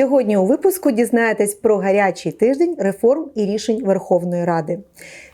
Сьогодні у випуску дізнаєтесь про гарячий тиждень реформ і рішень Верховної Ради.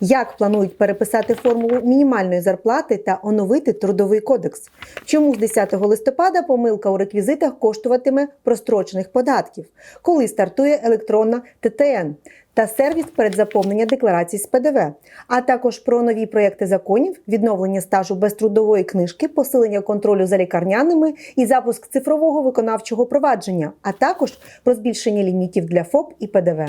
Як планують переписати формулу мінімальної зарплати та оновити трудовий кодекс? Чому з 10 листопада помилка у реквізитах коштуватиме прострочених податків? Коли стартує електронна ТТН? Та сервіс передзаповнення декларацій з ПДВ, а також про нові проекти законів, відновлення стажу без трудової книжки, посилення контролю за лікарняними і запуск цифрового виконавчого провадження, а також про збільшення лімітів для ФОП і ПДВ.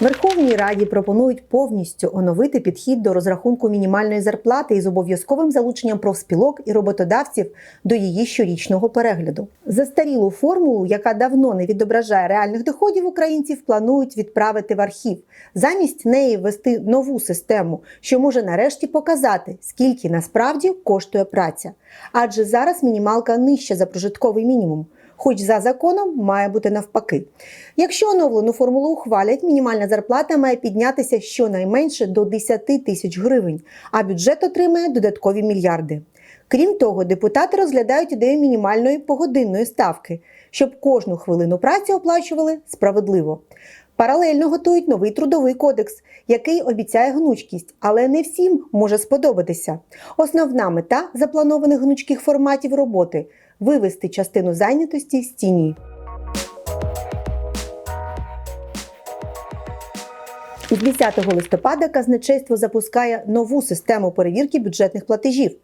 Верховній Раді пропонують повністю оновити підхід до розрахунку мінімальної зарплати із обов'язковим залученням профспілок і роботодавців до її щорічного перегляду. Застарілу формулу, яка давно не відображає реальних доходів українців, планують відправити в архів. Замість неї ввести нову систему, що може нарешті показати, скільки насправді коштує праця. Адже зараз мінімалка нижча за прожитковий мінімум хоч за законом має бути навпаки. Якщо оновлену формулу ухвалять, мінімальна зарплата має піднятися щонайменше до 10 тисяч гривень, а бюджет отримає додаткові мільярди. Крім того, депутати розглядають ідею мінімальної погодинної ставки, щоб кожну хвилину праці оплачували справедливо. Паралельно готують новий трудовий кодекс, який обіцяє гнучкість, але не всім може сподобатися. Основна мета запланованих гнучких форматів роботи вивести частину зайнятості з тіні. З 10 листопада казначейство запускає нову систему перевірки бюджетних платежів.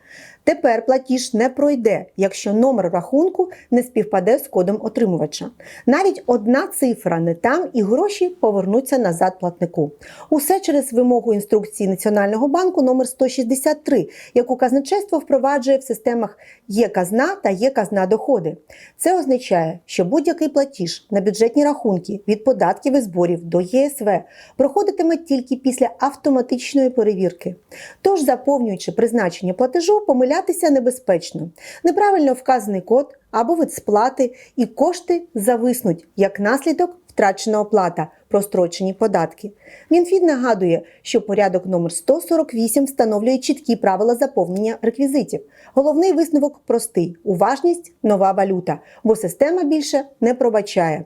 Тепер платіж не пройде, якщо номер рахунку не співпаде з кодом отримувача. Навіть одна цифра не там і гроші повернуться назад платнику. Усе через вимогу інструкції Національного банку номер 163, яку казначейство впроваджує в системах є казна та є казна доходи. Це означає, що будь-який платіж на бюджетні рахунки від податків і зборів до ЄСВ проходитиме тільки після автоматичної перевірки. Тож, заповнюючи призначення платежу, помилятися небезпечно. Неправильно вказаний код або вид сплати, і кошти зависнуть як наслідок втрачена оплата, прострочені податки. Мінфін нагадує, що порядок номер 148 встановлює чіткі правила заповнення реквізитів. Головний висновок простий: уважність нова валюта, бо система більше не пробачає.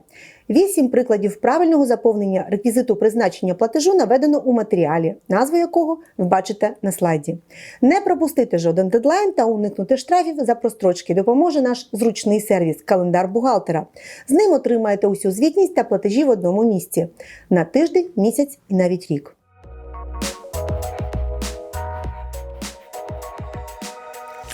Вісім прикладів правильного заповнення реквізиту призначення платежу наведено у матеріалі, назву якого ви бачите на слайді. Не пропустити жоден дедлайн та уникнути штрафів за прострочки допоможе наш зручний сервіс календар бухгалтера. З ним отримаєте усю звітність та платежі в одному місці на тиждень, місяць і навіть рік.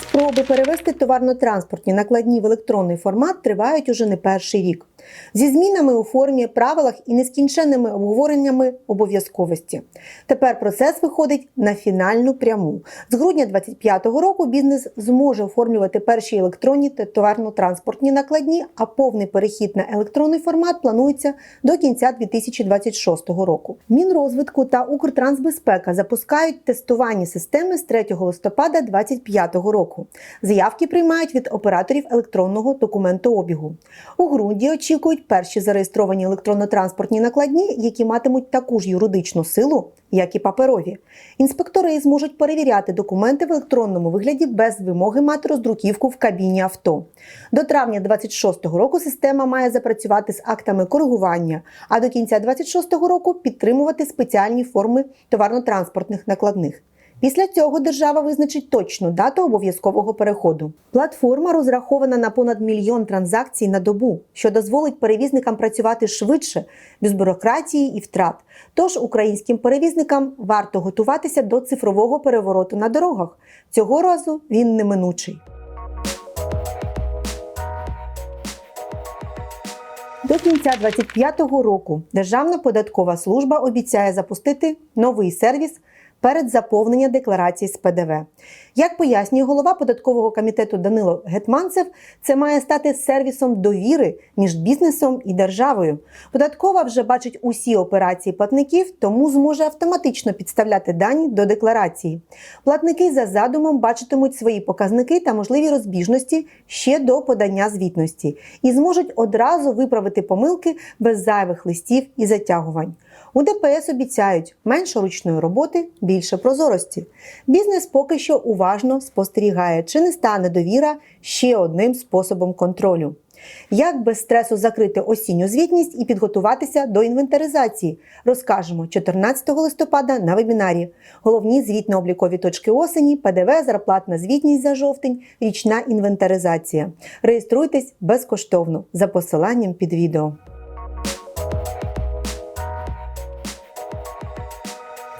Спроби перевести товарно-транспортні накладні в електронний формат тривають уже не перший рік. Зі змінами у формі, правилах і нескінченними обговореннями обов'язковості. Тепер процес виходить на фінальну пряму. З грудня 2025 року бізнес зможе оформлювати перші електронні та товарно-транспортні накладні, а повний перехід на електронний формат планується до кінця 2026 року. Мінрозвитку та Укртрансбезпека запускають тестувальні системи з 3 листопада 2025 року. Заявки приймають від операторів електронного документообігу. У грудні очікують перші зареєстровані електронно-транспортні накладні, які матимуть таку ж юридичну силу, як і паперові. Інспектори зможуть перевіряти документи в електронному вигляді без вимоги мати роздруківку в кабіні авто. До травня 2026 року система має запрацювати з актами коригування, а до кінця 2026 року підтримувати спеціальні форми товарно-транспортних накладних. Після цього держава визначить точну дату обов'язкового переходу. Платформа розрахована на понад мільйон транзакцій на добу, що дозволить перевізникам працювати швидше, без бюрократії і втрат. Тож українським перевізникам варто готуватися до цифрового перевороту на дорогах. Цього разу він неминучий. До кінця 2025 року Державна податкова служба обіцяє запустити новий сервіс перед заповнення декларації з ПДВ. Як пояснює голова податкового комітету Данило Гетманцев, це має стати сервісом довіри між бізнесом і державою. Податкова вже бачить усі операції платників, тому зможе автоматично підставляти дані до декларації. Платники за задумом бачитимуть свої показники та можливі розбіжності ще до подання звітності і зможуть одразу виправити помилки без зайвих листів і затягувань. У ДПС обіцяють менше ручної роботи, більше прозорості. Бізнес поки що уважно спостерігає, чи не стане довіра ще одним способом контролю. Як без стресу закрити осінню звітність і підготуватися до інвентаризації, розкажемо 14 листопада на вебінарі. Головні звітно-облікові точки осені, ПДВ, зарплатна звітність за жовтень, річна інвентаризація. Реєструйтесь безкоштовно за посиланням під відео.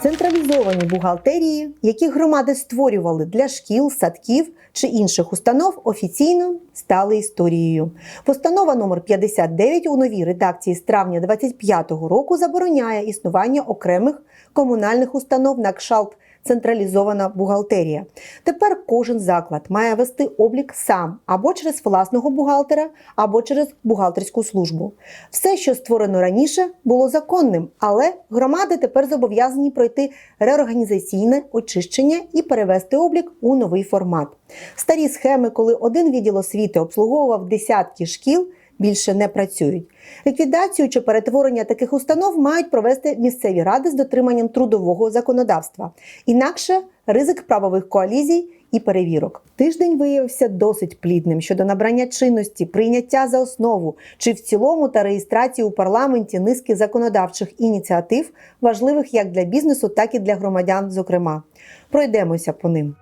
Централізовані бухгалтерії, які громади створювали для шкіл, садків чи інших установ, офіційно стали історією. Постанова номер 59 у новій редакції з травня 2025 року забороняє існування окремих комунальних установ на кшалт централізована бухгалтерія. Тепер кожен заклад має вести облік сам або через власного бухгалтера, або через бухгалтерську службу. Все, що створено раніше, було законним, але громади тепер зобов'язані пройти реорганізаційне очищення і перевести облік у новий формат. Старі схеми, коли один відділ освіти обслуговував десятки шкіл більше не працюють. Ліквідацію чи перетворення таких установ мають провести місцеві ради з дотриманням трудового законодавства. Інакше ризик правових коалізій і перевірок. Тиждень виявився досить плідним щодо набрання чинності, прийняття за основу чи в цілому та реєстрації у парламенті низки законодавчих ініціатив, важливих як для бізнесу, так і для громадян. Зокрема, пройдемося по ним.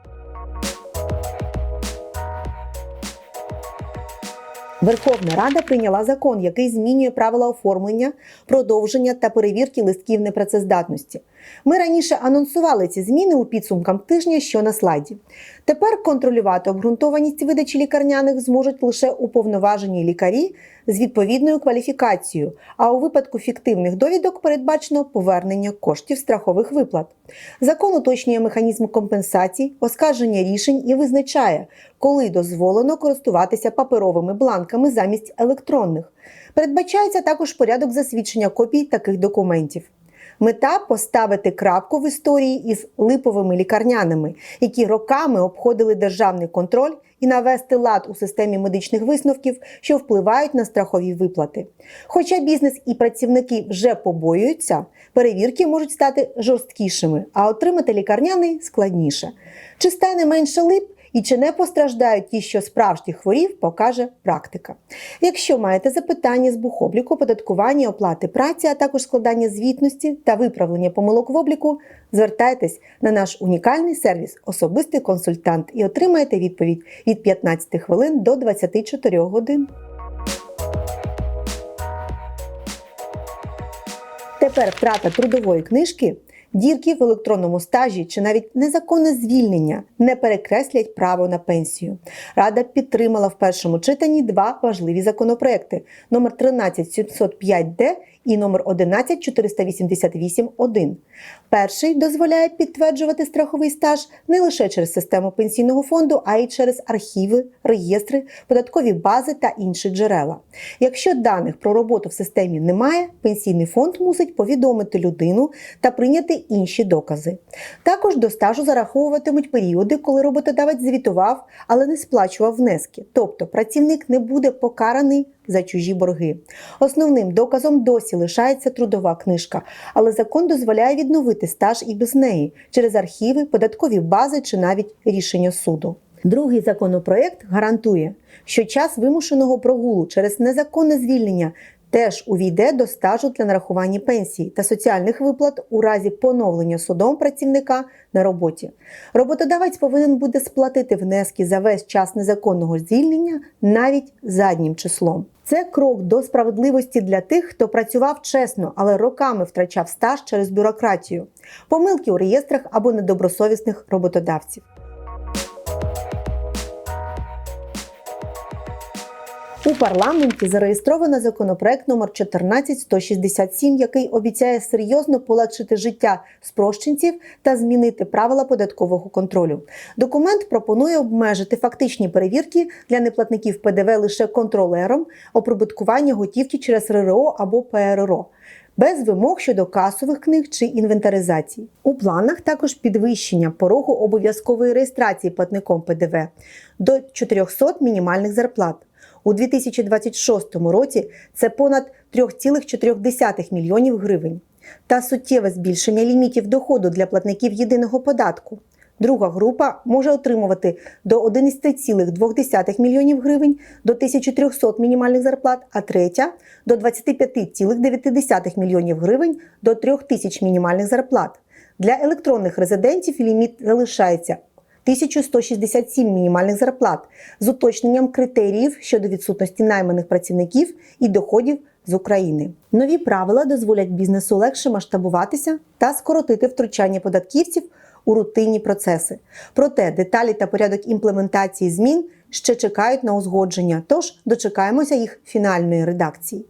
Верховна Рада прийняла закон, який змінює правила оформлення, продовження та перевірки листків непрацездатності. Ми раніше анонсували ці зміни у підсумкам тижня, що на слайді. Тепер контролювати обґрунтованість видачі лікарняних зможуть лише уповноважені лікарі з відповідною кваліфікацією. А у випадку фіктивних довідок передбачено повернення коштів страхових виплат. Закон уточнює механізм компенсацій, оскарження рішень і визначає, коли дозволено користуватися паперовими бланками замість електронних. Передбачається також порядок засвідчення копій таких документів. Мета поставити крапку в історії із липовими лікарняними, які роками обходили державний контроль, і навести лад у системі медичних висновків, що впливають на страхові виплати. Хоча бізнес і працівники вже побоюються, перевірки можуть стати жорсткішими, а отримати лікарняний складніше. Чи стане менше лип? І чи не постраждають ті, що справжні хворів, покаже практика. Якщо маєте запитання з бухобліку, податкування, оплати праці, а також складання звітності та виправлення помилок в обліку, звертайтесь на наш унікальний сервіс Особистий консультант і отримаєте відповідь від 15 хвилин до 24 годин. Тепер втрата трудової книжки дірки в електронному стажі чи навіть незаконне звільнення не перекреслять право на пенсію. Рада підтримала в першому читанні два важливі законопроекти: номер 13705Д і номер 11488-1. Перший дозволяє підтверджувати страховий стаж не лише через систему пенсійного фонду, а й через архіви, реєстри, податкові бази та інші джерела. Якщо даних про роботу в системі немає, пенсійний фонд мусить повідомити людину та прийняти інші докази. Також до стажу зараховуватимуть періоди, коли роботодавець звітував, але не сплачував внески. Тобто працівник не буде покараний за чужі борги. Основним доказом досі лишається трудова книжка, але закон дозволяє відновити стаж і без неї через архіви, податкові бази чи навіть рішення суду. Другий законопроект гарантує, що час вимушеного прогулу через незаконне звільнення теж увійде до стажу для нарахування пенсії та соціальних виплат у разі поновлення судом працівника на роботі. Роботодавець повинен буде сплатити внески за весь час незаконного звільнення навіть заднім числом. Це крок до справедливості для тих, хто працював чесно, але роками втрачав стаж через бюрократію, помилки у реєстрах або недобросовісних роботодавців. У парламенті зареєстровано законопроект номер 14167, який обіцяє серйозно полегшити життя спрощенців та змінити правила податкового контролю. Документ пропонує обмежити фактичні перевірки для неплатників ПДВ лише контролером оприбуткування готівки через РРО або ПРРО. Без вимог щодо касових книг чи інвентаризації. У планах також підвищення порогу обов'язкової реєстрації платником ПДВ до 400 мінімальних зарплат. У 2026 році це понад 3,4 мільйонів гривень та суттєве збільшення лімітів доходу для платників єдиного податку. Друга група може отримувати до 11,2 мільйонів гривень до 1300 мінімальних зарплат, а третя до 25,9 мільйонів гривень до 3000 мінімальних зарплат. Для електронних резидентів ліміт залишається 1167 мінімальних зарплат з уточненням критеріїв щодо відсутності найманих працівників і доходів з України. Нові правила дозволять бізнесу легше масштабуватися та скоротити втручання податківців у рутинні процеси. Проте деталі та порядок імплементації змін ще чекають на узгодження, тож дочекаємося їх фінальної редакції.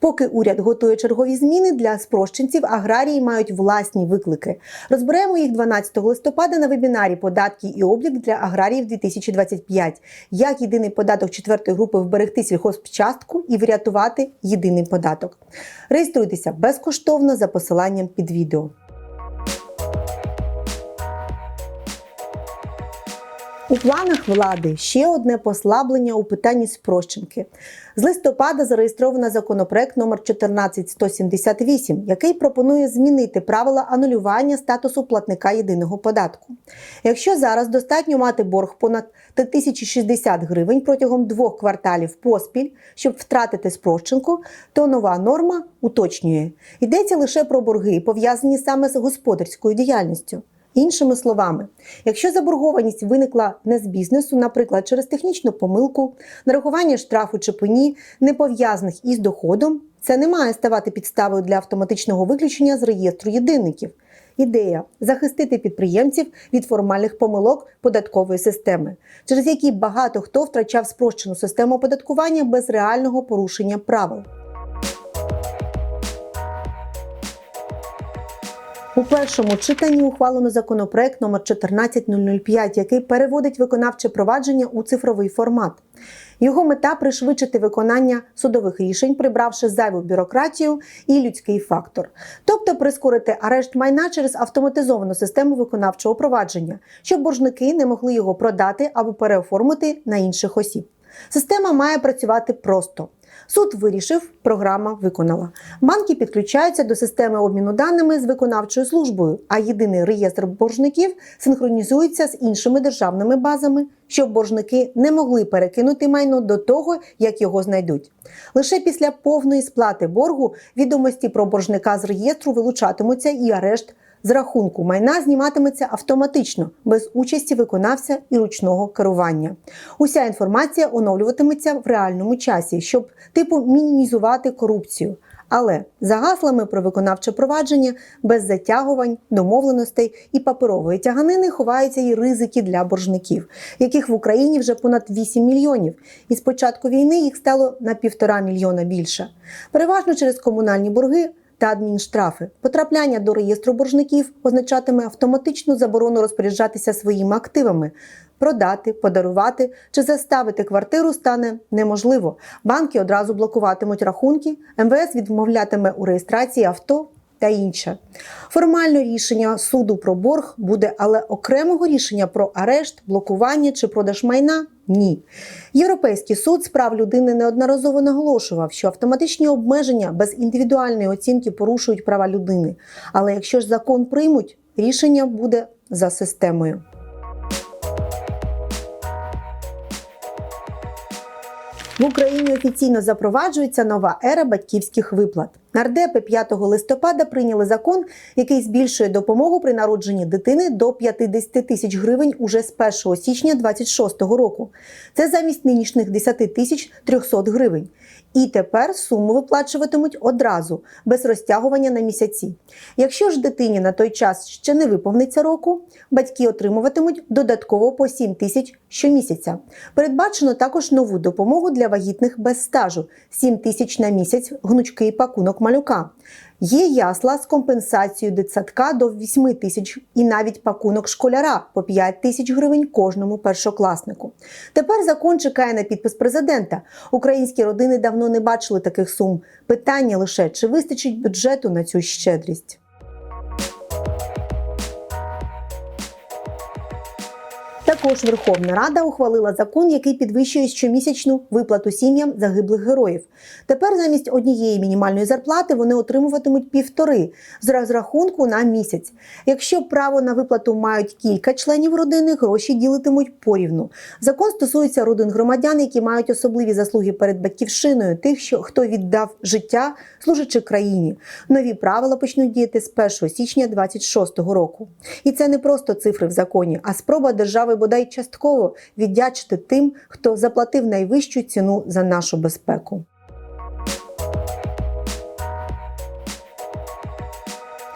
Поки уряд готує чергові зміни для спрощенців, аграрії мають власні виклики. Розберемо їх 12 листопада на вебінарі Податки і облік для аграріїв 2025. Як єдиний податок четвертої групи вберегти сільхозчастку і врятувати єдиний податок. Реєструйтеся безкоштовно за посиланням під відео. У планах влади ще одне послаблення у питанні спрощенки. З листопада зареєстровано законопроект номер 14178, який пропонує змінити правила анулювання статусу платника єдиного податку. Якщо зараз достатньо мати борг понад 3060 гривень протягом двох кварталів поспіль, щоб втратити спрощенку, то нова норма уточнює. Йдеться лише про борги, пов'язані саме з господарською діяльністю. Іншими словами, якщо заборгованість виникла не з бізнесу, наприклад, через технічну помилку, нарахування штрафу чи пені, не пов'язаних із доходом, це не має ставати підставою для автоматичного виключення з реєстру єдинників. Ідея захистити підприємців від формальних помилок податкової системи, через які багато хто втрачав спрощену систему оподаткування без реального порушення правил. У першому читанні ухвалено законопроект номер 14005, який переводить виконавче провадження у цифровий формат. Його мета пришвидшити виконання судових рішень, прибравши зайву бюрократію і людський фактор, тобто прискорити арешт майна через автоматизовану систему виконавчого провадження, щоб боржники не могли його продати або переоформити на інших осіб. Система має працювати просто. Суд вирішив, програма виконала. Банки підключаються до системи обміну даними з виконавчою службою, а єдиний реєстр боржників синхронізується з іншими державними базами, щоб боржники не могли перекинути майно до того, як його знайдуть. Лише після повної сплати боргу відомості про боржника з реєстру вилучатимуться і арешт з рахунку майна зніматиметься автоматично без участі виконавця і ручного керування. Уся інформація оновлюватиметься в реальному часі, щоб типу мінімізувати корупцію. Але за гаслами про виконавче провадження без затягувань, домовленостей і паперової тяганини ховаються і ризики для боржників, яких в Україні вже понад 8 мільйонів. І з початку війни їх стало на півтора мільйона більше. Переважно через комунальні борги та адмінштрафи. Потрапляння до реєстру боржників означатиме автоматичну заборону розпоряджатися своїми активами. Продати, подарувати чи заставити квартиру стане неможливо. Банки одразу блокуватимуть рахунки, МВС відмовлятиме у реєстрації авто та інше. Формально рішення суду про борг буде, але окремого рішення про арешт, блокування чи продаж майна ні. Європейський суд з прав людини неодноразово наголошував, що автоматичні обмеження без індивідуальної оцінки порушують права людини. Але якщо ж закон приймуть, рішення буде за системою. В Україні офіційно запроваджується нова ера батьківських виплат. Нардепи 5 листопада прийняли закон, який збільшує допомогу при народженні дитини до 50 тисяч гривень уже з 1 січня 2026 року. Це замість нинішніх 10 тисяч 300 гривень. І тепер суму виплачуватимуть одразу, без розтягування на місяці. Якщо ж дитині на той час ще не виповниться року, батьки отримуватимуть додатково по 7 тисяч щомісяця. Передбачено також нову допомогу для вагітних без стажу 7 тисяч на місяць гнучкий пакунок малюка. Є ясла з компенсацією дитсадка до 8 тисяч і навіть пакунок школяра по 5 тисяч гривень кожному першокласнику. Тепер закон чекає на підпис президента. Українські родини давно не бачили таких сум. Питання лише чи вистачить бюджету на цю щедрість. Також Верховна Рада ухвалила закон, який підвищує щомісячну виплату сім'ям загиблих героїв. Тепер замість однієї мінімальної зарплати вони отримуватимуть півтори з розрахунку на місяць. Якщо право на виплату мають кілька членів родини, гроші ділитимуть порівну. Закон стосується родин громадян, які мають особливі заслуги перед батьківщиною, тих, що хто віддав життя, служачи країні. Нові правила почнуть діяти з 1 січня 2026 року. І це не просто цифри в законі, а спроба держави бодай частково віддячити тим, хто заплатив найвищу ціну за нашу безпеку.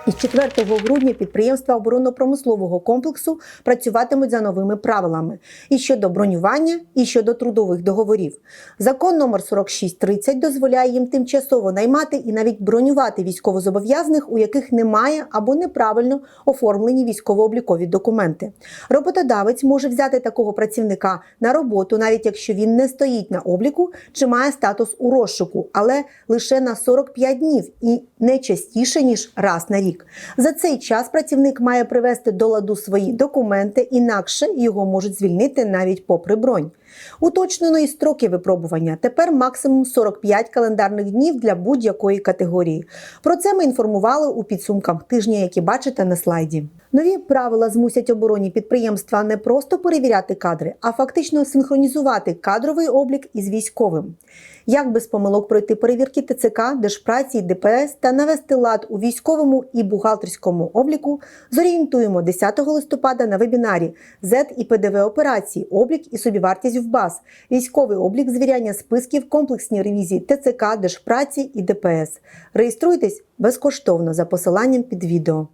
Із 4 грудня підприємства оборонно-промислового комплексу працюватимуть за новими правилами і щодо бронювання, і щодо трудових договорів. Закон номер 4630 дозволяє їм тимчасово наймати і навіть бронювати військовозобов'язаних, у яких немає або неправильно оформлені військово-облікові документи. Роботодавець може взяти такого працівника на роботу, навіть якщо він не стоїть на обліку чи має статус у розшуку, але лише на 45 днів і не частіше ніж раз на рік. За цей час працівник має привести до ладу свої документи, інакше його можуть звільнити навіть попри бронь. Уточнено і строки випробування. Тепер максимум 45 календарних днів для будь-якої категорії. Про це ми інформували у підсумках тижня, які бачите на слайді. Нові правила змусять оборонні підприємства не просто перевіряти кадри, а фактично синхронізувати кадровий облік із військовим. Як без помилок пройти перевірки ТЦК, Держпраці ДПС та навести лад у військовому і бухгалтерському обліку, зорієнтуємо 10 листопада на вебінарі Z і ПДВ операції, облік і собівартість в БАЗ, військовий облік звіряння списків, комплексні ревізії ТЦК, Держпраці і ДПС. Реєструйтесь безкоштовно за посиланням під відео.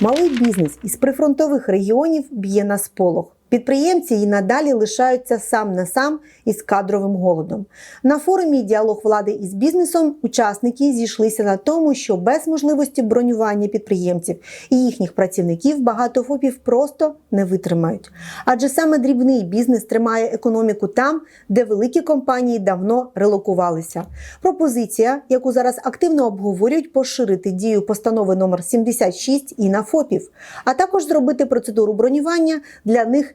Малий бізнес із прифронтових регіонів б'є на сполох. Підприємці і надалі лишаються сам на сам із кадровим голодом. На форумі діалог влади із бізнесом учасники зійшлися на тому, що без можливості бронювання підприємців і їхніх працівників багато ФОПів просто не витримають. Адже саме дрібний бізнес тримає економіку там, де великі компанії давно релокувалися. Пропозиція, яку зараз активно обговорюють, поширити дію постанови номер 76 і на ФОПів, а також зробити процедуру бронювання для них